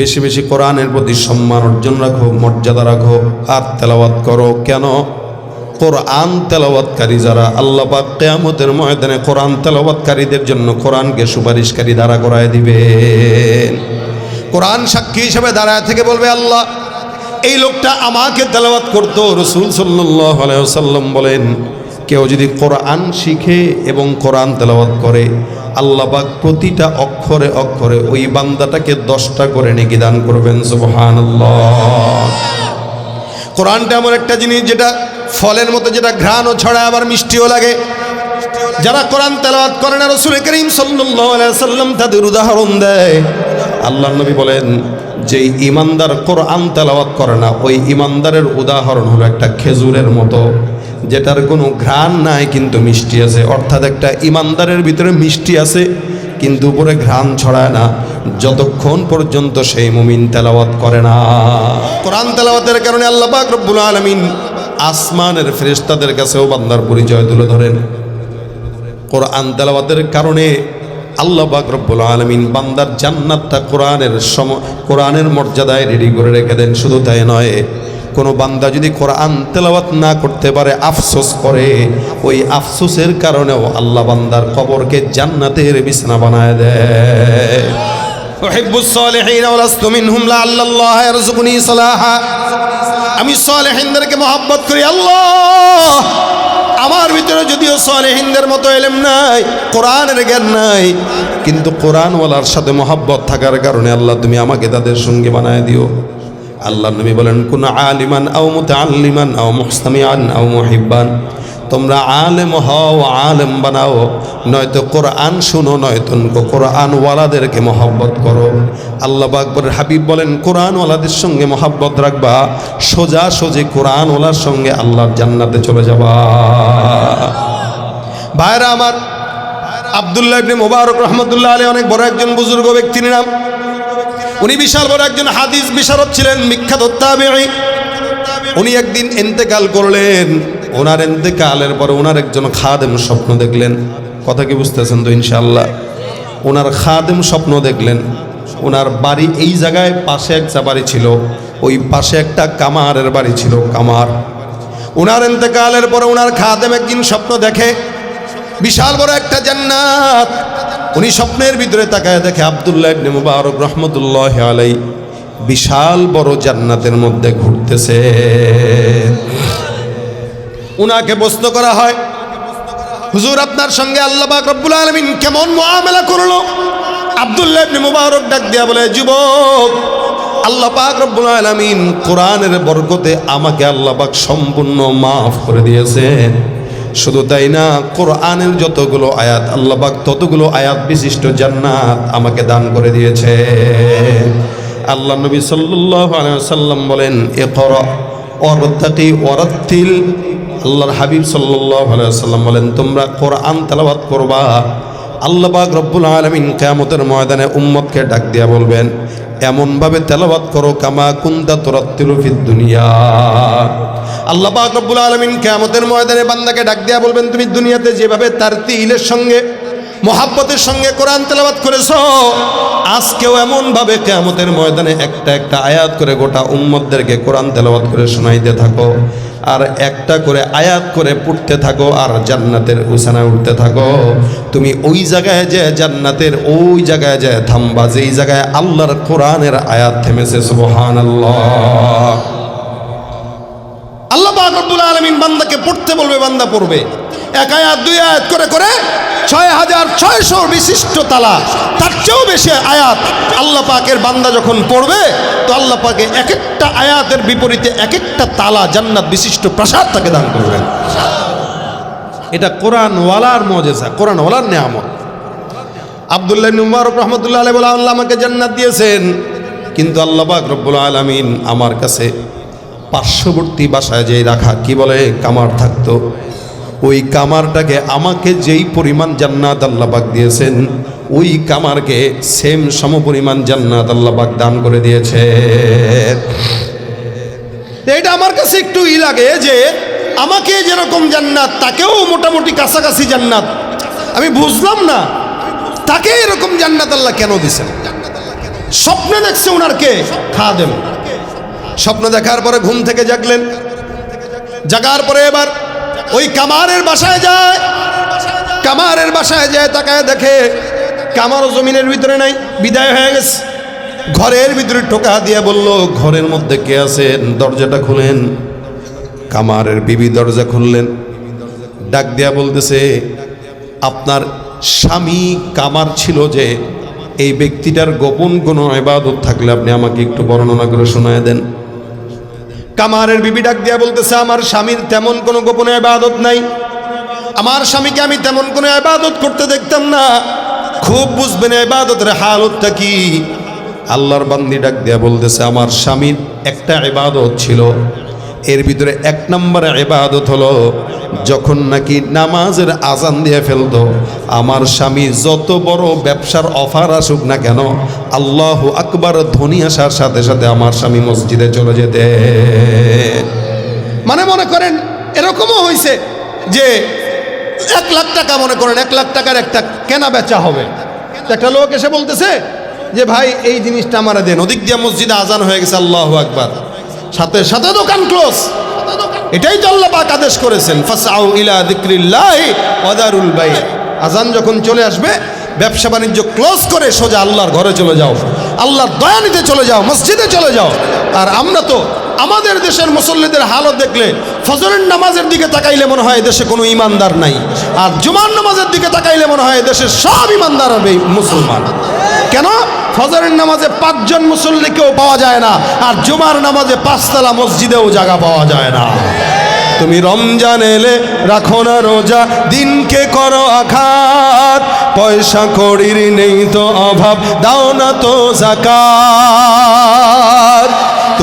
বেশি বেশি কোরআনের প্রতি সম্মান অর্জন রাখো, মর্যাদা রাখো আর তেলাওয়াত করো। কেন? কোরআন তেলাওয়াতকারী যারা, আল্লাহ কেয়ামতের ময়দানে কোরআন তেলাওয়াতকারীদের জন্য কোরআনকে সুপারিশকারী দ্বারা করায় দিবেন। কোরআন সাক্ষী হিসেবে দাঁড়ায় থেকে বলবে, আল্লাহ, এই লোকটা আমাকে তেলাওয়াত করতো। রসুল সাল্লাহ আলাইসাল্লাম বলেন, কেউ যদি কোরআন শিখে এবং কোরআন তেলাওয়াত করে আল্লাহবাক প্রতিটা অক্ষরে অক্ষরে ওই বান্দাটাকে দশটা করে নেকি দান করবেন সুবহান কোরআনটা এমন একটা জিনিস যেটা ফলের মতো যেটা ঘ্রাণও ছড়ায়, আবার মিষ্টিও লাগে। যারা কোরআন তেলাওয়াত করে না, রসুল করিম সাল্লাম তাদের উদাহরণ দেয়। আল্লাহ নবী বলেন যে ইমানদার কোরআন তেলাওয়াত করে না, ওই ইমানদারের উদাহরণ হলো একটা খেজুরের মতো। যেটার কোনো ঘ্রাণ নাই কিন্তু মিষ্টি আছে। অর্থাৎ একটা ইমানদারের ভিতরে মিষ্টি আছে, কিন্তু উপরে ঘ্রাণ ছড়ায় না। যতক্ষণ পর্যন্ত সেই মুমিন তেলাওয়াত করে না। কোরআন তেলাওয়াতের কারণে আল্লাহ পাক রব্বুল আলামিন আসমানের ফেরেশতাদের কাছেও বান্দার পরিচয় তুলে ধরেন। কোরআন তেলাওয়াতের কারণে আল্লাহ পাক রব্বুল আলামিন বান্দার জান্নাতটা কোরআনের সম, কোরআনের মর্যাদায় রেডি করে রেখে দেন। শুধু তাই নয় কোনো বান্দা যদি কোরআন তেলাওয়াত না করতে পারে, আফসোস করে, ওই আফসোসের কারণেও আল্লাহ বান্দার কবরকে জান্নাতের বিছনা বানায় দেয়। আমি সলেহিনদেরকে মহাব্বত করি, আল্লাহ! আমার ভিতরে যদিও সলেহিনদের মতো এলেম নাই, কোরআনের জ্ঞান নাই, কিন্তু কোরআনওয়ালার সাথে মহাব্বত থাকার কারণে আল্লাহ তুমি আমাকে তাদের সঙ্গে বানায় দিও। আল্লাহ নবী বলেন, কোন আলিমান আও মুতাআল্লিমান আও মুহসামিআন আও মুহিব্বান। তোমরা আলেম হও, আলেম বানাও, নয়তো কোরআন শুনো, নয়তো কোরআনওয়ালাদেরকে মহব্বত করো। আল্লাহ আকবরের হাবিব বলেন, কোরআনওয়ালাদের সঙ্গে মহব্বত রাখবা, সোজা সোজে কোরআনওয়ালার সঙ্গে আল্লাহর জান্নাতে চলে যাবা। ভাইরা আমার, আবদুল্লাহ মোবারক রহমতুল্লাহ আলী অনেক বড় একজন বুজুর্গ ব্যক্তির নাম উনি বিশাল বড় একজন হাদিস বিশারদ ছিলেন, বিখ্যাত তাবেঈ। উনি একদিন এন্তেকাল করলেন। ওনার এন্তেকালের পরে ওনার একজন খাদেম স্বপ্ন দেখলেন। কথা কি বুঝতেছেন তো ইনশাল্লাহ ওনার খাদেম স্বপ্ন দেখলেন। ওনার বাড়ি এই জায়গায় পাশে একটা বাড়ি ছিল। ওই পাশে একটা কামারের বাড়ি ছিল, কামার। ওনার এন্তেকালের পরে ওনার খাদেম একদিন স্বপ্ন দেখে, বিশাল বড় একটা জান্নাত। উনি স্বপ্নের ভিতরে তাকায় দেখে আবদুল্লাহ ইবনে মুবারক রহমতুল্লাহ আলাই বিশাল বড় জান্নাতের মধ্যে ঘুরতেছে। উনাকে প্রশ্ন করা হয়, হুজুর, আপনার সঙ্গে আল্লাহ পাক রব্বুল আলামিন কেমন মুআমালা করল? আব্দুল্লাহ ইবনে মুবারক ডাক দিয়া বলে, যুবক, আল্লাহ পাক রব্বুল আলামিন কোরআনের বরকতে আমাকে আল্লাহ পাক সম্পূর্ণ মাফ করে দিয়েছেন। শুধু তাই না, কোরআনের যতগুলো আয়াত আল্লাহবাক ততগুলো আয়াত বিশিষ্ট জান্নাত আমাকে দান করে দিয়েছে। আল্লাহ নবী সাল্লাম বলেন ওয়ারতাকি ওয়ারাত্তিল। আল্লাহর হাবিব সাল্লাম বলেন, তোমরা কোরআন তেলাওয়াত করবা। আল্লাহ পাক রব্বুল আলামিন কিয়ামতের ময়দানে উম্মতকে ডাক দিয়া বলবেন, এমনভাবে তেলাওয়াত করো, কামা কুন্তা তোরাত্তিলু দুনিয়া। আল্লাহ পাক আলামিন কিয়ামতের ময়দানে বান্দাকে ডাক দিয়া বলবেন, তুমি দুনিয়াতে যেভাবে তার তিলের সঙ্গে, মোহাব্বতের সঙ্গে কোরআন তেলাবাত করেছ, আজকেও এমনভাবে কেয়ামতের ময়দানে একটা একটা আয়াত করে গোটা উম্মতদেরকে কোরআন তেলাবাত করে শোনাইতে থাকো, আর একটা করে আয়াত করে পড়তে থাকো, আর জান্নাতের উসানা উঠতে থাকো। তুমি ওই জায়গায় যে জান্নাতের, ওই জায়গায় যে থামবা যেই জায়গায় আল্লাহর কোরআনের আয়াত থেমেছে সুবহান আল্লাহ আল্লাহ পাক রব্বুল আলামিন বান্দাকে পড়তে বলবে, বান্দা পড়বে। এক আয়াত, দুই আয়াত করে করে ছয় হাজার ছয়শো বিশিষ্ট তালা। তার চেয়েও বেশি আয়াত। আল্লাহ পাকের বান্দা যখন পড়বে, তো আল্লাহ পাকে এক একটা আয়াতের বিপরীতে এক একটা তালা, জান্নাত বিশিষ্ট প্রাসাদ তাকে দান করবেন এটা কোরআন ওয়ালার মজেসা কোরআন ওয়ালার নেয়ামত। আবদুল্লাহ মুবারক রহমতুল্লাহ বলে, আল্লাহ আমাকে জান্নাত দিয়েছেন। কিন্তু আল্লাহ পাক রব্বুল আলামিন আমার কাছে পার্শ্ববর্তী বাসায় যেই রাখা। কি বলে? কামার থাকতো। ওই কামারটাকে আমাকে যেই পরিমাণ জান্নাত আল্লাহবাক দিয়েছেন, ওই কামারকে সেম সম পরিমাণ জান্নাত আল্লাহবাক দান করে দিয়েছে। এটা আমার কাছে একটু ই লাগে যে, আমাকে যেরকম জান্নাত, তাকেও মোটামুটি কাছাকাছি জান্নাত। আমি বুঝলাম না, তাকে এরকম জান্নাত আল্লাহ কেন দিছেন? স্বপ্নে দেখছে ওনার কে? খাদেম। স্বপ্ন দেখার পরে ঘুম থেকে জাগলেন। জাগার পরে এবার ওই কামারের বাসায় যায়। কামারের বাসায় যায় তাকায় দেখে কামারও জমিনের ভিতরে নাই, বিদায় হয়ে গেছে। ঘরের ভিতরে টোকা দিয়ে বলল, ঘরের মধ্যে কে আছেন? দরজাটা খুলেন। কামারের বিবি দরজা খুললেন। ডাক দিয়া বলতেছে, আপনার স্বামী কামার ছিল যে, এই ব্যক্তিটার গোপন কোনো ইবাদত থাকলে আপনি আমাকে একটু বর্ণনা করে শোনায় দেন। কামারের বিবি ডাক দিয়া বলতেছে, আমার স্বামীর তেমন কোনো গোপনে ইবাদত নাই। আমার স্বামীকে আমি তেমন কোনো ইবাদত করতে দেখতাম না। খুব বুঝবেন ইবাদতের হালতটা কি? আল্লাহর বান্দি ডাক দিয়া বলতেছে, আমার স্বামীর একটা ইবাদত ছিল। এর ভিতরে এক নম্বরে ইবাদত হলো যখন নাকি নামাজের আজান দিয়ে ফেলতো। আমার স্বামী যত বড় ব্যবসার অফার আসুক না কেন, আল্লাহ আকবার ধ্বনি আসার সাথে সাথে আমার স্বামী মসজিদে চলে যেতে। মানে মনে করেন, এরকমও হয়েছে যে এক লাখ টাকা মনে করেন, এক লাখ টাকার একটা কেনা বেচা হবে। একটা লোক এসে বলতেছে যে, ভাই, এই জিনিসটা আমার দেন। ওদিক দিয়ে মসজিদে আজান হয়ে গেছে, আল্লাহ আকবার। সাথে সাথে দোকান ক্লোজ। এটাই তো আল্লাহ পাক আদেশ করেছেন ফাসাউ ইলা যিকরিল্লাহি ওয়াদারুল বাই। আজান যখন চলে আসবে, ব্যবসা বাণিজ্য ক্লোজ করে সোজা আল্লাহর ঘরে চলে যাও। আল্লাহর দয়া নিতে চলে যাও, মসজিদে চলে যাও। আর আমরা তো আমাদের দেশের মুসল্লিদের হালত দেখলে ফজরের নামাজের দিকে তাকাইলে মনে হয় দেশে কোনো ইমানদার নাই। আর জুমার নামাজের দিকে তাকাইলে মনে হয় দেশের সব ইমানদার হবে মুসলমান। কেন? ফজরের নামাজে পাঁচজন মুসল্লিকেও পাওয়া যায় না, আর জুমার নামাজে পাঁচতলা মসজিদেও জায়গা পাওয়া যায় না। তুমি রমজান এলে রাখো না রোজা, দিনকে করো আঘাত। পয়সা কড়ির নেই তো অভাব, দাও না তো জাকাত।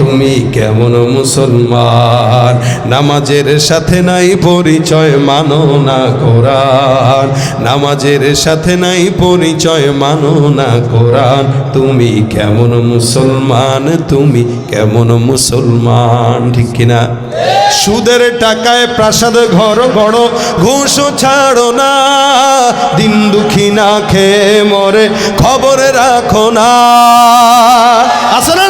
তুমি কেমন মুসলমান? নামাজের সাথে নাই পরিচয় মানো না কোরআন। নামাজের সাথে নাই পরিচয় মানো না কোরআন। তুমি কেমন মুসলমান? তুমি কেমন মুসলমান? ঠিক কিনা? সুদের টাকায় প্রাসাদ ঘর গড়, ঘুষ ছাড়ো না। দিন দুঃখী না খেয়ে মরে খবরে রাখো না। নাই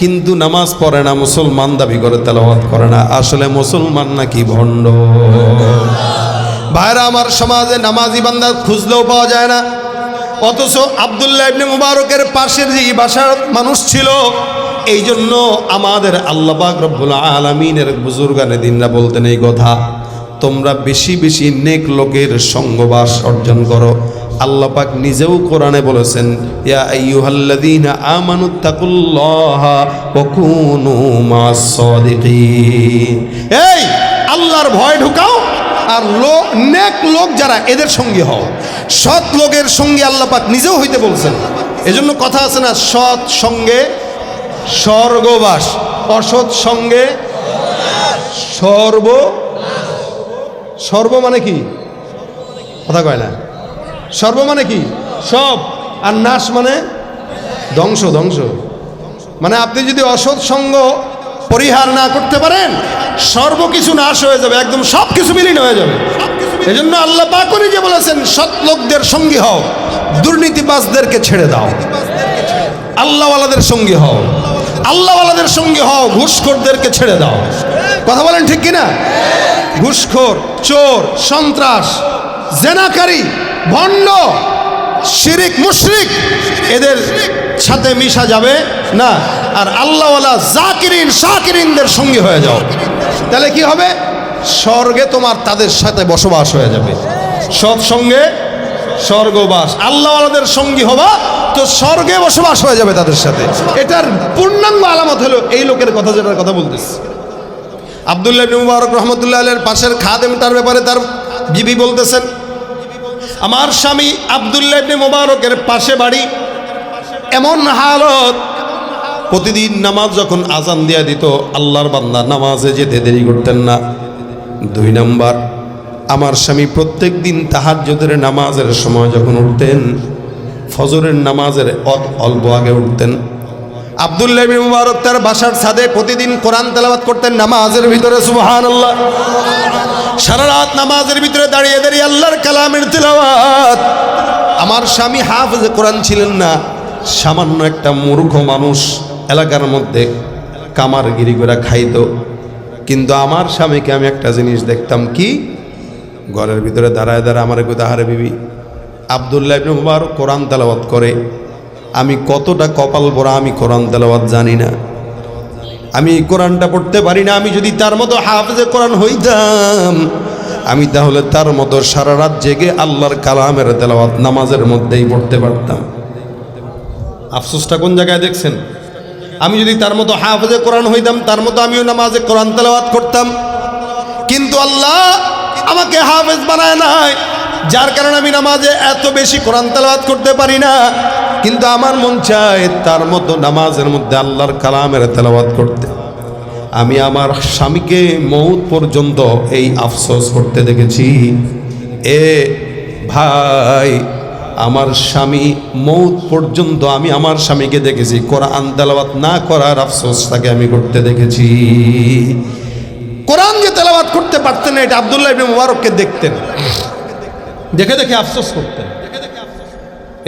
কিন্তু নামাজ পড়ে না, মুসলমান দাবি করে, তেলাওয়াত করে না। আসলে মুসলমান নাকি ভণ্ড? ভাইরা, আমার সমাজে নামাজি বান্দা খুঁজলেও পাওয়া যায় না। অথচ আবদুল্লাহ ইবনে মুবারকের পাশের যে বাসার মানুষ ছিল, এই জন্য আমাদের আল্লাপাক রব্বুল আলমিনের বুজুর্গানে দিনরা বলতেন এই কথা, তোমরা বেশি বেশি নেক লোকের সঙ্গবাস অর্জন করো। আল্লাহ পাক নিজেও কোরআনে বলেছেন, ইয়া আইয়ুহাল্লাযীনা আমানুত্তাকুল্লাহা ওয়া কুনু মাস সাদিকিন। এই, আল্লাহর ভয় ঢুকাও আর লোক, নেক লোক যারা, এদের সঙ্গী হও। সৎ লোকের সঙ্গে আল্লাহ পাক নিজেও হইতে বলছেন। এজন্য কথা আছে না, সৎ সঙ্গে স্বর্গবাস, অসৎ সঙ্গে সর্ব সর্ব মানে কি? কথা কয় না। সর্ব মানে কি? সব। আর নাশ মানে? ধ্বংস ধ্বংস। মানে আপনি যদি অসৎ সঙ্গ পরিহার না করতে পারেন, সর্বকিছু নাশ হয়ে যাবে, একদম সব কিছু বিলীন হয়ে যাবে। এজন্য আল্লাহ পাকরি যে বলেছেন, সৎ লোকদের সঙ্গী হও, দুর্নীতিবাজদেরকে ছেড়ে দাও। আল্লাহওয়ালাদের সঙ্গী হও, আল্লাহওয়ালাদের সঙ্গী হও, ঘুষখোরদেরকে ছেড়ে দাও। কথা বলেন ঠিক কিনা? ঘুষখোর, চোর, সন্ত্রাস, জেনাকারী ভণ্ড, শিরিক, মুশরিক, এদের সাথে মিশা যাবে না। আর আল্লাহওয়ালা জাকিরিন, শাকিরিনদের সঙ্গী হয়ে যাও। তাহলে কি হবে? স্বর্গে তোমার তাদের সাথে বসবাস হয়ে যাবে। সৎ সঙ্গে স্বর্গবাস। আল্লাহওয়ালাদের সঙ্গী হবা, তো স্বর্গে বসবাস হয়ে যাবে তাদের সাথে। এটার পূর্ণাঙ্গ আলামত হলো এই লোকের কথা যেটার কথা বলতেছি। আবদুল্লাহ মুবারক রহমতুল্লাহ আলের পাশের খাদেমটার ব্যাপারে তার বিবি বলতেছেন আমার স্বামী আবদুল্লাহ ইবনে মুবারকের পাশে বাড়ি। এমন হালত প্রতিদিন নামাজ যখন আজান দিয়া দিত, আল্লাহর বান্দা নামাজে যেতে দেরি করতেন না। দুই নাম্বার, আমার স্বামী প্রত্যেক দিন তাহাজ্জুদের নামাজের সময় যখন উঠতেন, ফজরের নামাজের অল্প আগে উঠতেন। আবদুল্লাহ মুবারক তার বাসার ছাদে প্রতিদিন কোরআন তেলাওয়াত করতেন নামাজের ভিতরে, সুবহানাল্লাহ। সারা রাত নামাজের ভিতরে দাঁড়িয়ে দাঁড়িয়ে আল্লাহর কালামের তেলাওয়াত। আমার স্বামী হাফেজ কোরআন ছিলেন না, সামান্য একটা মূর্খ মানুষ এলাকার মধ্যে কামারগিরি করে খাইত। কিন্তু আমার স্বামীকে আমি একটা জিনিস দেখতাম কি, ঘরের ভিতরে দাঁড়ায় দাঁড়ায় আমার গুদাহারে বিবি, আবদুল্লাহ ইবনে কোরআন তেলাওয়াত করে। আমি কতটা কপাল পরা আমি কোরআন তেলাওয়াত জানি না। আমি কোরআনটা পড়তে পারি না, আমি যদি তার মতো হাফেজে কোরআন হইতাম, আমি তাহলে তার মতো সারা রাত জেগে আল্লাহর কালামের তেলাওয়াত নামাজের মধ্যেই পড়তে পারতাম। আফসোসটা কোন জায়গায় দেখছেন? আমি যদি তার মতো হাফেজে কোরআন হইতাম, তার মতো আমিও নামাজে কোরআন তেলাওয়াত করতাম। কিন্তু আল্লাহ আমাকে হাফেজ বানায় নাই, যার কারণে আমি নামাজে এত বেশি কোরআন তেলাওয়াত করতে পারি না। কিন্তু আমার মন চায় তার মতো নামাজের মধ্যে আল্লাহর কালামের তেলাওয়াত করতে। আমি আমার স্বামীকে মৌত পর্যন্ত এই আফসোস করতে দেখেছি। এ ভাই, আমার স্বামী মৌত পর্যন্ত আমি আমার স্বামীকে দেখেছি। কোরআন তেলাওয়াত না করার আফসোস তাকে আমি করতে দেখেছি। কোরআন যে তেলাওয়াত করতে পারতেন না, এটা আবদুল্লাহ ইবনে মুবারককে দেখতেন। দেখে দেখে আফসোস করতেন।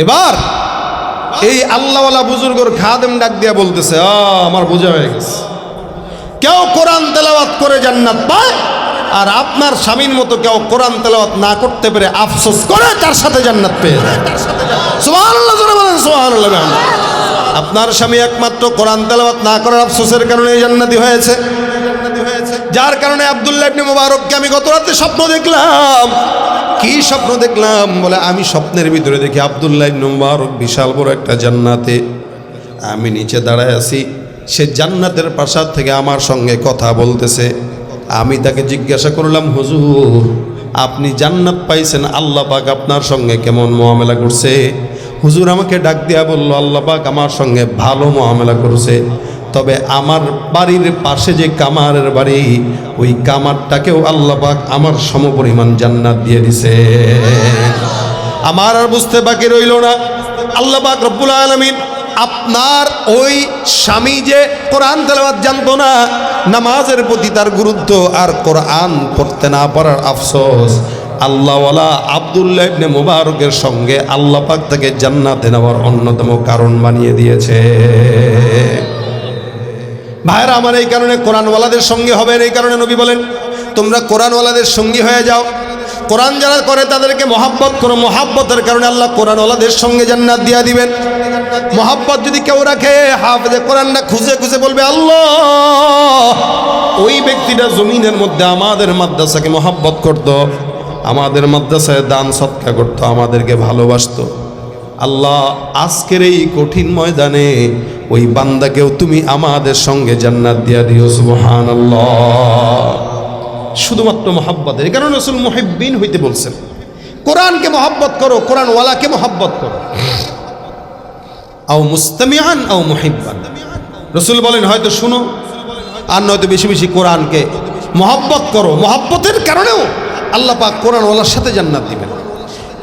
এবার এই আল্লাহওয়ালা বুজুর্গর খাদেম ডাক দিয়া বলতেছে আমার বোঝা হয়ে গেছে। কেউ কোরআন তেলাওয়াত করে জান্নাত পায়, আর আপনার স্বামীর মতো কেউ কোরআন তেলাওয়াত না করতে পেরে আফসোস করে তার সাথে জান্নাত পেয়ে যায়। আপনার স্বামী একমাত্র কোরআন তেলাওয়াত না করার আফসোসের কারণে জান্নাতি হয়েছে। যার কারণে আব্দুল্লাহ ইবনে মুবারককে আমি গত রাতে স্বপ্ন দেখলাম। কি স্বপ্ন দেখলাম? বলে, আমি স্বপ্নের ভিতরে দেখি আব্দুল্লাহ ইবনে মুবারক বিশাল বড় একটা জান্নাতে। আমি নিচে দাঁড়ায় আছি। সে জান্নাতের প্রাসাদ থেকে আমার সঙ্গে কথা বলতেছে। আমি তাকে জিজ্ঞাসা করলাম, হুজুর, আপনি জান্নাত পাইছেন, আল্লাহ পাক আপনার সঙ্গে কেমন মোয়ামেলা করছে? হুজুর আমাকে ডাক দিয়া বলল, আল্লাহ পাক আমার সঙ্গে ভালো মোয়ামেলা করছে। তবে আমার বাড়ির পাশে যে কামারের বাড়ি, ওই কামারটাকেও আল্লাহ পাক আমার সমপরিমাণ জান্নাত দিয়ে দিছে। আমার আর বুঝতে বাকি রইল না। আল্লাহ পাক রব্বুল আলমিন আপনার ওই স্বামী যে কোরআন তেলাওয়াত জানতো না, নামাজের প্রতি তার গুরুত্ব আর কোরআন পড়তে না পারার আফসোস, আল্লাহওয়ালা আবদুল্লাহ ইবনে মুবারকের সঙ্গে আল্লাহ পাক তাকে জান্নাতে নেওয়ার অন্যতম কারণ বানিয়ে দিয়েছে। ভাইরা আমার এই কারণে কোরআনওয়ালাদের সঙ্গে হবেন এই কারণে নবী বলেন, তোমরা কোরআনওয়ালাদের সঙ্গী হয়ে যাও। কোরআন যারা করে, তাদেরকে মহাব্বত করো। মহাব্বতের কারণে আল্লাহ কোরআনওয়ালাদের সঙ্গে জান্নাত দিয়া দিবেন। মহাব্বত যদি কেউ রাখে, হাফেজে কোরআনটা খুঁজে খুঁজে বলবে, আল্লাহ, ওই ব্যক্তিটা জমিনের মধ্যে আমাদের মাদ্রাসাকে মহাব্বত করত, আমাদের মাদ্রাসায় দান সৎকা করত, আমাদেরকে ভালোবাসতো। আল্লাহ, আজকের এই কঠিন ময়দানে ওই বান্দাকেও তুমি আমাদের সঙ্গে জান্নাত দিয়া দিও সুবহান শুধুমাত্র মহাব্বতের কারণে রসুল মহিবিন হইতে বলছেন, কোরআনকে মহাব্বত করো কোরআন ওয়ালাকে মহাব্বত করো। আও মুস্তামিয়ান আও মুহিব্বান। রসুল বলেন, হয়তো শুনো, আর নয়তো বেশি বেশি কোরআনকে মহাব্বত করো। মহাব্বতের কারণেও আল্লাহ পাক কোরআন ওয়ালার সাথে জান্নাত দিবেন।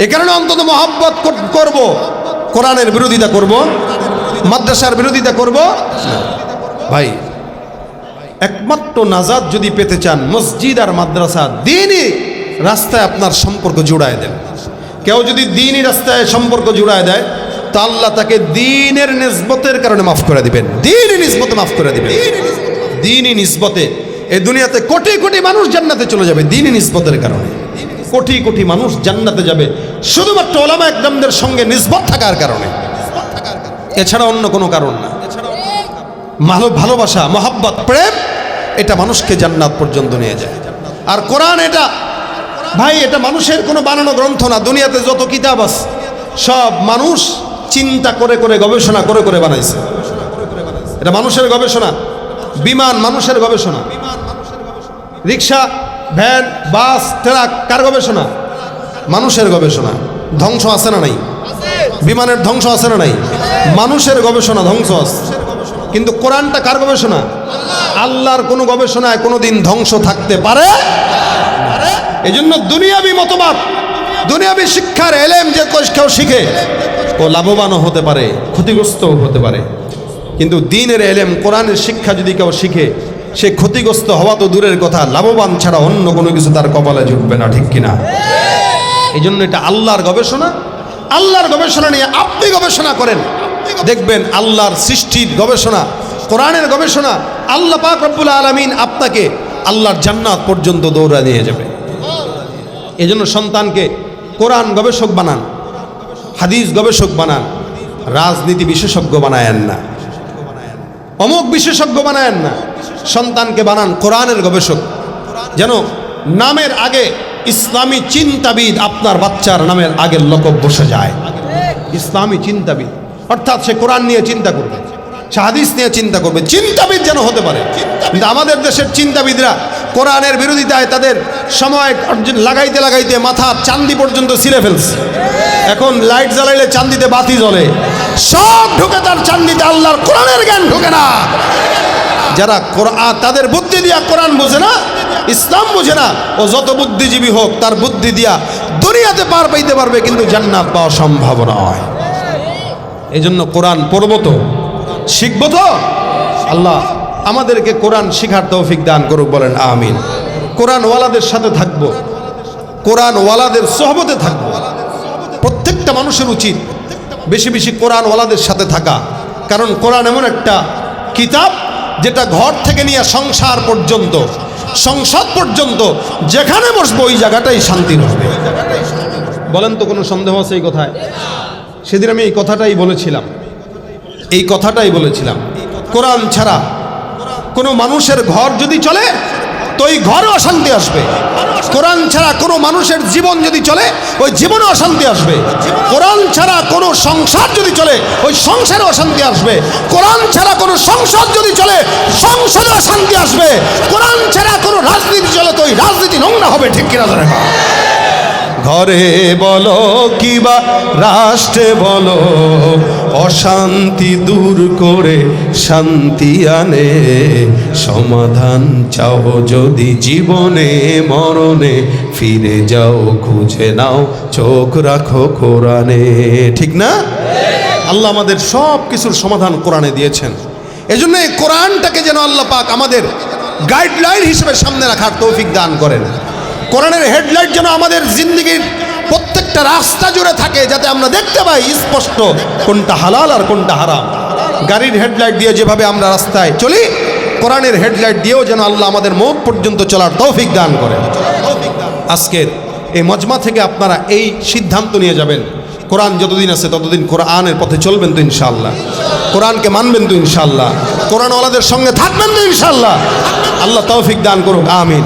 এ কারণে অন্তত মহাব্বত করব, কোরআনের বিরোধিতা করব, মাদ্রাসার বিরোধিতা করব। ভাই, একমাত্র নাজাদ যদি পেতে চান, মসজিদ আর মাদ্রাসা দিনই রাস্তায় আপনার সম্পর্ক জুড়ায় দেন। কেউ যদি দিনই রাস্তায় সম্পর্ক জুড়ায় দেয়, তা আল্লাহ তাকে দিনের নিসবতের কারণে মাফ করে দিবেন। দিনই নিসবতে মাফ করে দিবেন। দিনই নিসবতে। এই দুনিয়াতে কোটি কোটি মানুষ জান্নাতে চলে যাবে দিনই নিসবতের কারণে। কোটি কোটি মানুষ জান্নাতে যাবে। শুধুমাত্র ওলামা একদমদের সঙ্গে নিসবত থাকার কারণে। এছাড়া অন্য কোনো কারণ না। ভালো ভালোবাসা, মহাব্বত, প্রেম, এটা মানুষকে জান্নাত পর্যন্ত নিয়ে যায়। আর কোরআন এটা ভাই, এটা মানুষের কোনো বানানো গ্রন্থ না। দুনিয়াতে যত কিতাব আছে, সব মানুষ চিন্তা করে করে, গবেষণা করে করে বানাইছে। এটা মানুষের গবেষণা। বিমান মানুষের গবেষণা। রিক্সা ভ্যান, বাস, ট্রাক, কার গবেষণা? মানুষের গবেষণা। ধ্বংস আছে না নাই? বিমানের ধ্বংস আছে না নাই? মানুষের গবেষণা ধ্বংস আছে। কিন্তু কোরআনটা কার গবেষণা? আল্লাহর কোনো গবেষণায় কোনো দিন ধ্বংস থাকতে পারে? এই জন্য দুনিয়াবি মতবাদ, দুনিয়াবি শিক্ষার এলেম যে কেউ শিখে, ও লাভবানও হতে পারে, ক্ষতিগ্রস্তও হতে পারে। কিন্তু দিনের এলেম, কোরআনের শিক্ষা যদি কেউ শিখে সে ক্ষতিগ্রস্ত হওয়া তো দূরের কথা, লাভবান ছাড়া অন্য কোনো কিছু তার কপালে জুটবে না, ঠিক কিনা? এই জন্য এটা আল্লাহর গবেষণা। আল্লাহর গবেষণা নিয়ে আপনি গবেষণা করেন। দেখবেন আল্লাহর সৃষ্টির গবেষণা, কোরআনের গবেষণা, আল্লাহ পাক রব্বুল আলমিন আপনাকে আল্লাহর জান্নাত পর্যন্ত দৌড়া নিয়ে যাবে। এই জন্য সন্তানকে কোরআন গবেষক বানান, হাদিস গবেষক বানান, রাজনীতি বিশেষজ্ঞ বানায়েন না। অমুক বিশেষজ্ঞ বানায়েন না। সন্তানকে বানান কোরআনের গবেষক। যেন নামের আগে ইসলামী চিন্তাবিদ আপনার বাচ্চার নামের আগের লকব বসে যায়। ইসলামী চিন্তাবিদ। অর্থাৎ সে কোরআন নিয়ে চিন্তা করবে, সে হাদিস নিয়ে চিন্তা করবে। চিন্তাবিদ যেন হতে পারে। কিন্তু আমাদের দেশের চিন্তাবিদরা কোরআনের বিরোধিতায় তাদের সময় লাগাইতে লাগাইতে মাথা চান্দি পর্যন্ত ছিঁড়ে ফেলছে। এখন লাইট জ্বালাইলে চান্দিতে বাতি জ্বলে। সব ঢুকে তার চান্দিতে আল্লাহর কোরআনের জ্ঞান ঢুকে না। যারা তাদের বুদ্ধি দিয়া কোরআন বোঝে না, ইসলাম বোঝে না, ও যত বুদ্ধিজীবী হোক, তার বুদ্ধি দিয়া দুনিয়াতে পার পাইতে পারবে, কিন্তু জান্নাত পাওয়া সম্ভব নয়। এই জন্য কোরআন পড়ব তো। শিখব তো? আল্লাহ আমাদেরকে কোরআন শিখার তৌফিক দান করুক, বলেন আমিন। কোরআন ওয়ালাদের সাথে থাকব। কোরআন ওয়ালাদের সহবতে থাকব। প্রত্যেকটা মানুষের উচিত বেশি বেশি কোরআন ওয়ালাদের সাথে থাকা। কারণ কোরআন এমন একটা কিতাব যেটা ঘর থেকে নিয়ে সংসার পর্যন্ত, সংসদ পর্যন্ত, যেখানে বসবো ওই জায়গাটাই শান্তির হবে বলেন তো কোনো সন্দেহ আছে এই কথায়? সেদিন আমি এই কথাটাই বলেছিলাম। এই কথাটাই বলেছিলাম। কোরআন ছাড়া কোনো মানুষের ঘর যদি চলে, তো এই ঘরে অশান্তি আসবে। কোরআন ছাড়া কোনো মানুষের জীবন যদি চলে, ওই জীবনে অশান্তি আসবে। কোরআন ছাড়া কোনো সংসার যদি চলে, ওই সংসারে অশান্তি আসবে। কোরআন ছাড়া কোনো সংসদ যদি চলে, সংসদে অশান্তি আসবে। কোরআন ছাড়া কোনো রাজনীতি চলে, তো ওই রাজনীতি নোংরা হবে, ঠিক কিনা ধরে ঘরে বলো কিবা, রাষ্ট্রে বলো, অশান্তি দূর করে শান্তি আনে। সমাধান চাও যদি জীবনে, মরণে, ফিরে যাও, খুঁজে নাও, চোখ রাখো কোরআনে। ঠিক না? আল্লাহ আমাদের সব কিছুর সমাধান কোরআনে দিয়েছেন। এজন্য এই কোরআনটাকে যেন আল্লাহ পাক আমাদের গাইডলাইন হিসেবে সামনে রাখার তৌফিক দান করেন। কোরআনের হেডলাইট যেন আমাদের জিন্দগির প্রত্যেকটা রাস্তা জুড়ে থাকে যাতে আমরা দেখতে পাই স্পষ্ট কোনটা হালাল আর কোনটা হারাম। গাড়ির হেডলাইট দিয়ে যেভাবে আমরা রাস্তায় চলি, কোরআনের হেডলাইট দিয়েও যেন আল্লাহ আমাদের মৌত পর্যন্ত চলার তৌফিক দান করে। আজকের এই মজমা থেকে আপনারা এই সিদ্ধান্ত নিয়ে যাবেন। কোরআন যতদিন আছে ততদিন কোরআনের পথে চলবেন তো ইনশাল্লাহ কোরআনকে মানবেন তো ইনশাল্লাহ কোরআনওয়ালাদের সঙ্গে থাকবেন তো ইনশাল্লাহ আল্লাহ তৌফিক দান করুক, আমিন।